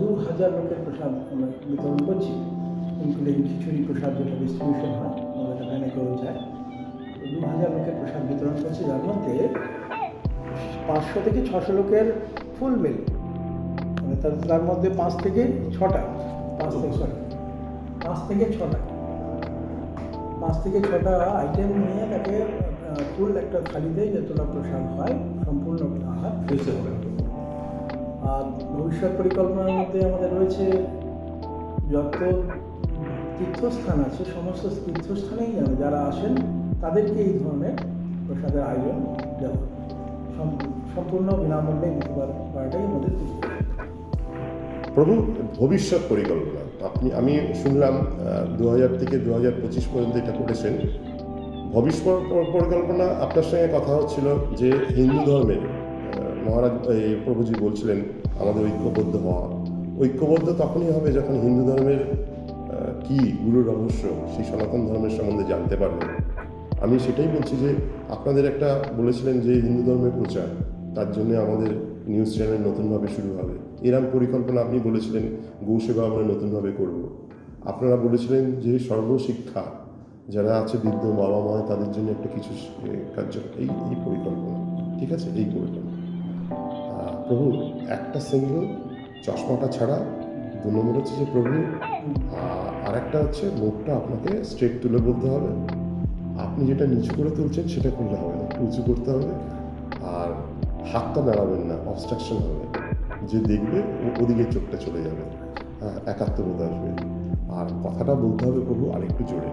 দু হাজার লোকের প্রসাদ আমরা বিতরণ করছি। ইনক্লুডিং খিচুড়ি প্রসাদ যেটা ডিস্ট্রিবিউশন হয়, আমাদের ভ্যানে করেও যায়। দু হাজার লোকের প্রসাদ বিতরণ করছি। যার মধ্যে পাঁচশো থেকে ছশো লোকের ফুল মিল মানে তার তার মধ্যে পাঁচ থেকে ছটা। পাঁচ থেকে ছটা। পাঁচ থেকে ছটা। পাঁচ থেকে ছটা আইটেম নিয়ে তাকে ফুল একটা থালিতে যতটা প্রসাদ হয়, সম্পূর্ণ আহার হবে আর ভবিষ্যৎ পরিকল্পনার মধ্যে আমাদের রয়েছে যত তীর্থস্থান আছে, সমস্ত তীর্থস্থানেই যারা আসেন, তাদেরকে এই ধরনের প্রসাদের আয়োজন দেওয়া সম- সম্পূর্ণ বিনামূল্যে নিতে পারাটাই আমাদের। প্রভু, ভবিষ্যৎ পরিকল্পনা। আপনি, আমি শুনলাম দু হাজার থেকে দু হাজার পঁচিশ পর্যন্ত এটা করেছেন। ভবিষ্যৎ পরিকল্পনা আপনার সঙ্গে কথা হচ্ছিল যে হিন্দু ধর্মের মহারাজ প্রভুজি বলছিলেন, আমাদের ঐক্যবদ্ধ হওয়া। ঐক্যবদ্ধ তখনই হবে যখন হিন্দু ধর্মের কি গুরু রহস্য, সেই সনাতন ধর্মের সম্বন্ধে জানতে পারবেন আমি সেটাই বলছি যে, আপনাদের একটা বলেছিলেন যে, হিন্দু ধর্মের প্রচার, তার জন্য আমাদের নিউজ চ্যানেল নতুনভাবে শুরু হবে। এরম পরিকল্পনা আপনি বলেছিলেন গৌসেবা আমরা নতুনভাবে করব। আপনারা বলেছিলেন যে, সর্বশিক্ষা, যারা আছে বৃদ্ধ, বাবা মা, তাদের জন্য একটা কিছু কার্য, এই এই পরিকল্পনা। ঠিক আছে? এই পরিকল্পনা। প্রভু, একটা সিঙ্গেল চশমাটা ছাড়া দু নম্বর হচ্ছে যে প্রভু আর একটা হচ্ছে মুখটা আপনাকে স্ট্রেট তুলে বলতে হবে। আপনি যেটা নিচু করে তুলছেন সেটা করলে হবে না উঁচু করতে হবে। আর হাতটা নাড়াবেন না অবস্ট্রাকশন হবে যে দেখবে ওদিকে চোখটা চলে যাবে। হ্যাঁ একাত্মবোধ আসবে। আর কথাটা বলতে হবে প্রভু আরেকটু জোরে।